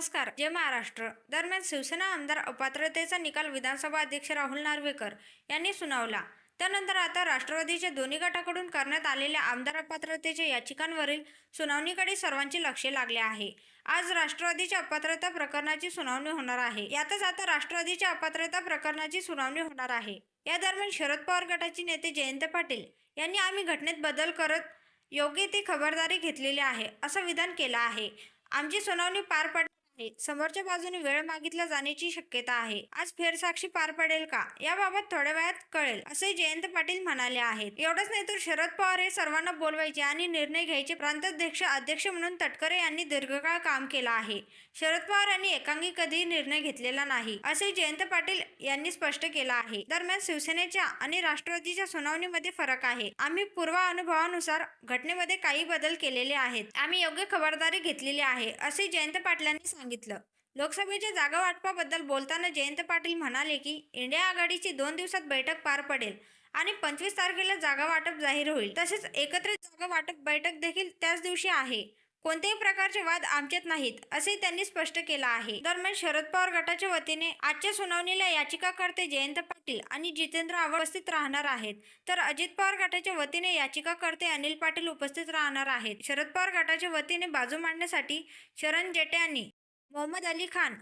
नमस्कार जय महाराष्ट्र. दरम्यान शिवसेना आमदार अपात्रतेचा निकाल विधानसभा अध्यक्ष राहुल नार्वेकर यांनी सुनावला. त्यानंतर आता राष्ट्रवादीच्या दोन्ही गटाकडून करण्यात आलेल्या आमदार अपात्रतेच्या याचिकांवरील सुनावणीकडे सर्वांचे लक्ष लागले आहे. आज राष्ट्रवादीच्या अपात्रता प्रकरणाची सुनावणी होणार आहे. यातच आता राष्ट्रवादीच्या अपात्रता प्रकरणाची सुनावणी होणार आहे. या दरम्यान शरद पवार गटाचे नेते जयंत पाटील यांनी आम्ही घटनेत बदल करत योग्य ती खबरदारी घेतलेली आहे असं विधान केलं आहे. आमची सुनावणी पार पड आहे. समोरच्या बाजूने वेळ मागितला जाण्याची शक्यता आहे. आज फेरसाक्षी पार पडेल का? याबाबत थोड्या वेळात कळेल असे जयंत पाटील म्हणाले आहेत. एवढंच नाही तर शरद पवार हे सर्वांना बोलवायचे आणि निर्णय घ्यायचे. प्रांताध्यक्ष अध्यक्ष म्हणून तटकरे यांनी दीर्घकाळ काम केलं आहे. शरद पवार यांनी एकांगी कधीही निर्णय घेतलेला नाही असे जयंत पाटील यांनी स्पष्ट केलं आहे. दरम्यान शिवसेनेच्या आणि राष्ट्रवादीच्या सुनावणीमध्ये फरक आहे. आम्ही पूर्व अनुभवानुसार घटनेमध्ये काही बदल केलेले आहेत. आम्ही योग्य खबरदारी घेतलेली आहे असे जयंत पाटलांनी सांगितलं. लोकसभेच्या जागा वाटपाबद्दल बोलताना जयंत पाटील म्हणाले की इंडिया आघाडीची दोन दिवसात बैठक पार पडेल आणि पंचवीस तारखेला जागा वाटप जाहीर होईल. तसेच एकत्रित जागा वाटप बैठक देखील त्याच दिवशी आहे. कोणत्याही प्रकारचे वाद आमच्यात नाहीत असे त्यांनी स्पष्ट केलं आहे. दरम्यान शरद पवार गटाच्या वतीने आजच्या सुनावणीला याचिकाकर्ते जयंत पाटील आणि जितेंद्र आव्हाड उपस्थित राहणार आहेत. तर अजित पवार गटाच्या वतीने याचिकाकर्ते अनिल पाटील उपस्थित राहणार आहेत. शरद पवार गटाच्या वतीने बाजू मांडण्यासाठी शरण जेटे यांनी मोहम्मद अली खान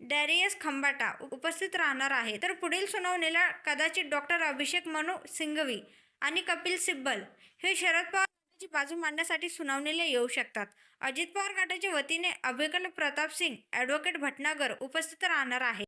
डॅरियस खंबाटा उपस्थित राहणार आहे. तर पुढील सुनावणीला कदाचित डॉक्टर अभिषेक मनु सिंघवी आणि कपिल सिब्बल हे शरद पवार गटाची बाजू मांडण्यासाठी सुनावणीला येऊ शकतात. अजित पवार गटाच्या वतीने अभिकल प्रताप सिंग ॲडव्होकेट भटनागर उपस्थित राहणार आहे.